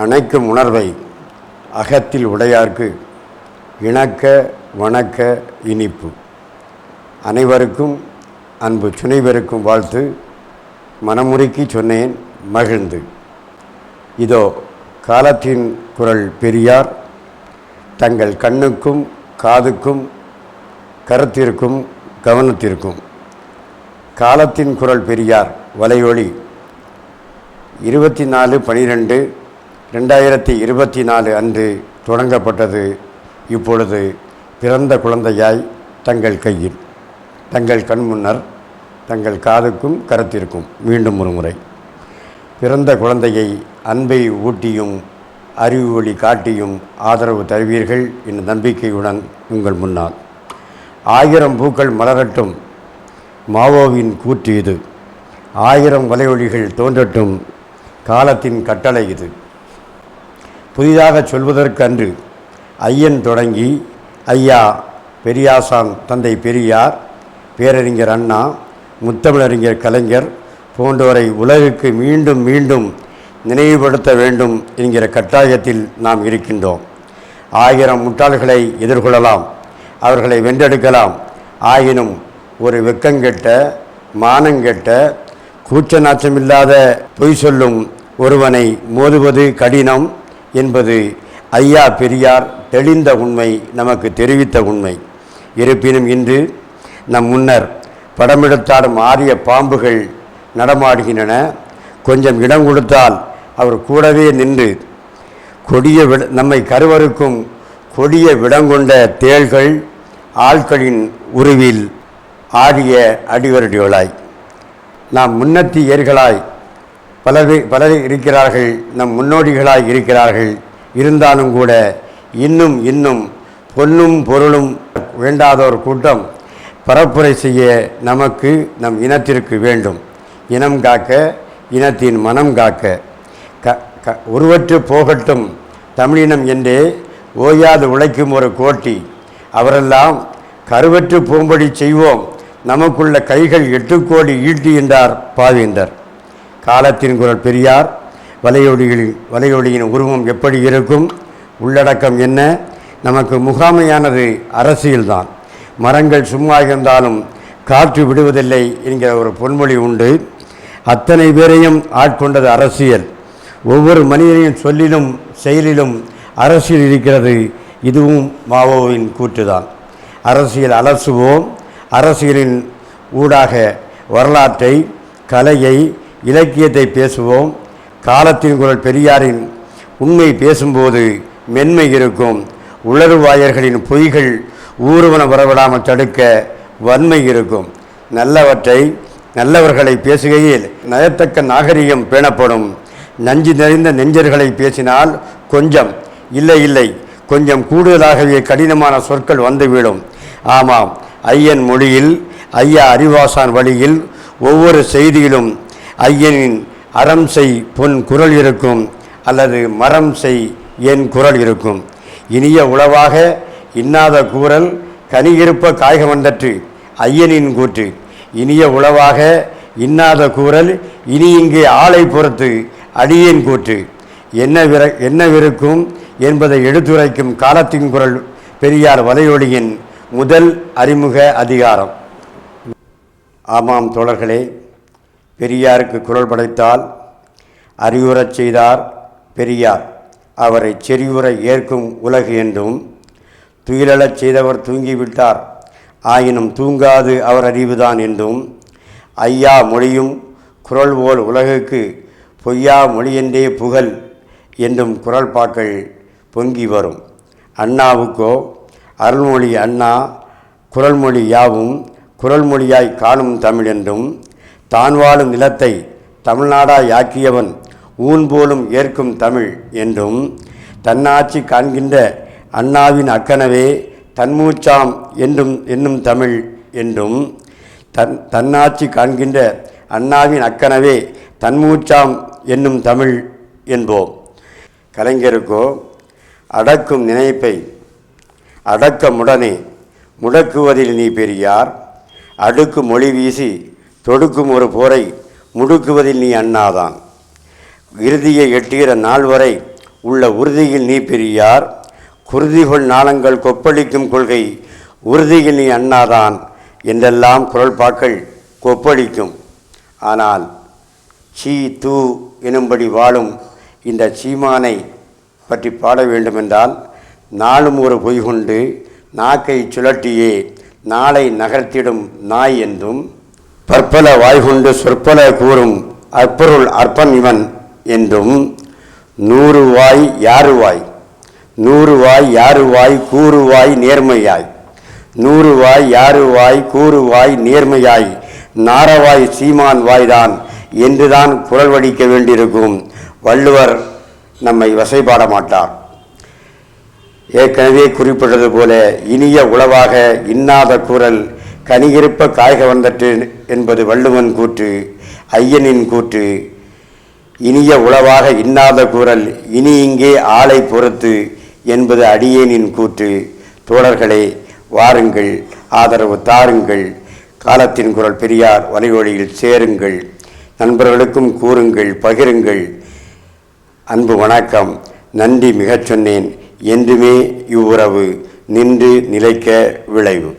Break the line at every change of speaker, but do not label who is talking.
அணைக்கும் உணர்வை அகத்தில் உடையார்க்கு இணக்க வணக்க இனிப்பு. அனைவருக்கும் அன்பு துணைவருக்கும் வாழ்த்து. மனமுறுக்கி சொன்னேன் மகிழ்ந்து. இதோ காலத்தின் குரல் பெரியார். தங்கள் கண்ணுக்கும் காதுக்கும் கருத்திற்கும் கவனத்திற்கும். காலத்தின் குரல் பெரியார் வலையொலி. இருபத்தி நாலு பனிரெண்டு ரெண்டாயிரத்தி இருபத்தி நாலு அன்று தொடங்கப்பட்டது. இப்பொழுது பிறந்த குழந்தையாய் தங்கள் கையில் தங்கள் கண் முன்னர் தங்கள் காதுக்கும் கரத்திற்கும் மீண்டும் ஒரு முறை. பிறந்த குழந்தையை அன்பை ஊட்டியும் அறிவு ஒளி காட்டியும் ஆதரவு தருவீர்கள் என்ற நம்பிக்கையுடன் உங்கள் முன்னால். ஆயிரம் பூக்கள் மலரட்டும் மாவோவின் கூற்று இது. ஆயிரம் வலையொலிகள் தோன்றட்டும் காலத்தின் கட்டளை இது. புதிதாக சொல்வதற்கன்று ஐயன் தொடங்கி ஐயா பெரியாசான் தந்தை பெரியார் பேரறிஞர் அண்ணா முத்தமிழறிஞர் கலைஞர் போன்றவரை உலகுக்கு மீண்டும் மீண்டும் நினைவுபடுத்த வேண்டும் என்கிற கட்டாயத்தில் நாம் இருக்கின்றோம். ஆயிரம் முட்டாள்களை எதிர்கொள்ளலாம் அவர்களை வென்றெடுக்கலாம். ஆயினும் ஒரு வெக்கங்கெட்ட மானங்கெட்ட கூச்ச நாச்சமில்லாத பொய் சொல்லும் ஒருவனை மோதுவது கடினம். என்பது ஐயா பெரியார் தெளிந்த உண்மை நமக்கு தெரிவித்த உண்மை. இருப்பினும் இன்று நம் முன்னர் படமெடுத்தாடும் ஆரிய பாம்புகள் நடமாடுகின்றன. கொஞ்சம் இடம் கொடுத்தால் அவர் கூடவே நின்று கொடிய விட நம்மை கருவறுக்கும் கொடிய விடங்கொண்ட தேள்கள் ஆட்களின் உருவில் ஆடிய அடிவரடிகளாய். நாம் முன்னத்தி ஏர்களாய் பலர் பலர் இருக்கிறார்கள் நம் முன்னோடிகளாய் இருக்கிறார்கள். இருந்தாலும் கூட இன்னும் இன்னும் பொன்னும் பொருளும் வேண்டாதோர் கூட்டம் பரப்புரை செய்ய நமக்கு நம் இனத்திற்கு வேண்டும். இனம் காக்க இனத்தின் மனம் காக்க. க க உருவற்று போகட்டும். தமிழினம் என்றே ஓயாது உழைக்கும் ஒரு கோட்டி. அவரெல்லாம் கருவற்று போம்படி செய்வோம். நமக்குள்ள கைகள் எட்டு கோடி ஈட்டி என்றார் பாவேந்தர். காலத்தின் குரல் பெரியார் வலையொலிகளில் வலையொலியின் உருவம் எப்படி இருக்கும் உள்ளடக்கம் என்ன நமக்கு முகாமையானது அரசியல்தான். மரங்கள் சும்மா இருந்தாலும் காற்று விடுவதில்லை என்கிற ஒரு பொன்மொழி உண்டு. அத்தனை பேரையும் ஆட்கொண்டது அரசியல். ஒவ்வொரு மனிதனின் சொல்லிலும் செயலிலும் அரசியல் இருக்கிறது. இதுவும் மாவோவின் கூற்றுதான். அரசியல் அலசுவோம். அரசியலின் ஊடாக வரலாற்றை கலையை இலக்கியத்தை பேசுவோம். காலத்தின் குரல் பெரியாரின் உண்மை பேசும்போது மென்மை இருக்கும். உளறுவாயர்களின் பொய்கள் ஊர்வன வரவிடாமல் தடுக்க வன்மை இருக்கும். நல்லவற்றை நல்லவர்களை பேசுகையில் நயத்தக்க நாகரிகம் பேணப்படும். நஞ்சு நிறைந்த நெஞ்சர்களை பேசினால் கொஞ்சம் இல்லை இல்லை. கொஞ்சம் கூடுதலாகவே கடினமான சொற்கள் வந்துவிடும். ஆமாம் ஐயன் மொழியில் ஐயா அறிவாசான் வழியில் ஒவ்வொரு செய்தியிலும் ஐயனின் அறம் செய் பொன் குரல் இருக்கும் அல்லது மரம் செய் என் குரல் இருக்கும். இனிய உளவாக இன்னாத கூறல் கனி இருப்ப காய்கமந்தற்று ஐயனின் கூற்று. இனிய உளவாக இன்னாத கூறல் இனி இங்கே ஆளை பொறுத்து அடியேன் கூற்று. என்ன விர என்னவிருக்கும் என்பதை எடுத்துரைக்கும் காலத்தின் குரல் பெரியார் வலையொலியின் முதல் அறிமுக அதிகாரம். ஆமாம் தோழர்களே பெரியாருக்கு குரல் படைத்தால் அறிவுறச் செய்தார் பெரியார். அவரை செறிவுரை ஏற்கும் உலகு என்றும் துயிலழச் செய்தவர் தூங்கிவிட்டார் ஆயினும் தூங்காது அவர் அறிவுதான் என்றும் ஐயா மொழியும் குரல் போல் உலகுக்கு பொய்யா மொழியென்றே புகழ் என்றும் குரல் பாக்கள் பொங்கி வரும். அண்ணாவுக்கோ அருள்மொழி அண்ணா குரல்மொழி யாவும் குரல்மொழியாய் காணும் தமிழ் என்றும் தான் வாழும் நிலத்தை தமிழ்நாடாய் ஆக்கியவன் ஊன் போலும் ஏற்கும் தமிழ் என்றும் தன்னாட்சி காண்கின்ற அண்ணாவின் அக்கனவே தன்மூச்சாம் என்றும் என்னும் தமிழ் என்றும் தன் தன்னாட்சி காண்கின்ற அண்ணாவின் அக்கனவே தன்மூச்சாம் என்னும் தமிழ் என்போம். கலைஞருக்கோ அடக்கும் நினைப்பை அடக்கமுடனே முடக்குவதில் நீ பெரியார் அடுக்கு மொழி வீசி தொடுக்கும் ஒரு போரை முடுக்குவதில் நீ அண்ணாதான். இறுதியை எட்டுகிற நாள் வரை உள்ள உறுதியில் நீ பெரியார். குருதிகொள் நாளங்கள் கொப்பளிக்கும் கொள்கை உறுதியில் நீ அண்ணாதான் என்றெல்லாம் குரல்பாக்கள் கொப்பளிக்கும். ஆனால் சீ தூ எனும்படி வாழும் இந்த சீமானை பற்றி பாட வேண்டுமென்றால் நாளும் ஒரு பொய்கொண்டு நாக்கை சுழட்டியே நாளை நகர்த்திடும் நாய் என்றும் பற்பல வாய்கொண்டு சொற்பல கூறும் அற்பொருள் அற்பன் இவன் என்றும் நூறு வாய் யாரு வாய்? நூறு வாய் யாரு வாய்? கூறுவாய் நேர்மையாய். நூறு வாய் யாரு வாய்? கூறுவாய் நேர்மையாய். நாரவாய் சீமான் வாய்தான் என்றுதான் குரல் வடிக்க வேண்டியிருக்கும். வள்ளுவர் நம்மை வசைபாட மாட்டார். ஏற்கனவே குறிப்பிட்டது போல இனிய உளவாக இன்னாத குரல் கனியிருப்ப காய்க வந்தற்று என்பது வள்ளுவன் கூற்று ஐயனின் கூற்று. இனிய உளவாக இன்னாத குரல் இனி இங்கே ஆளை பொறுத்து என்பது அடியேனின் கூற்று. தோழர்களே வாருங்கள் ஆதரவு தாருங்கள் காலத்தின் குரல் பெரியார் வலைவழியில் சேருங்கள் நண்பர்களுக்கும் கூறுங்கள் பகிருங்கள். அன்பு வணக்கம் நன்றி மிகச் சொன்னேன் என்றுமே இவ்வுறவு நின்று நிலைக்க விளைவு.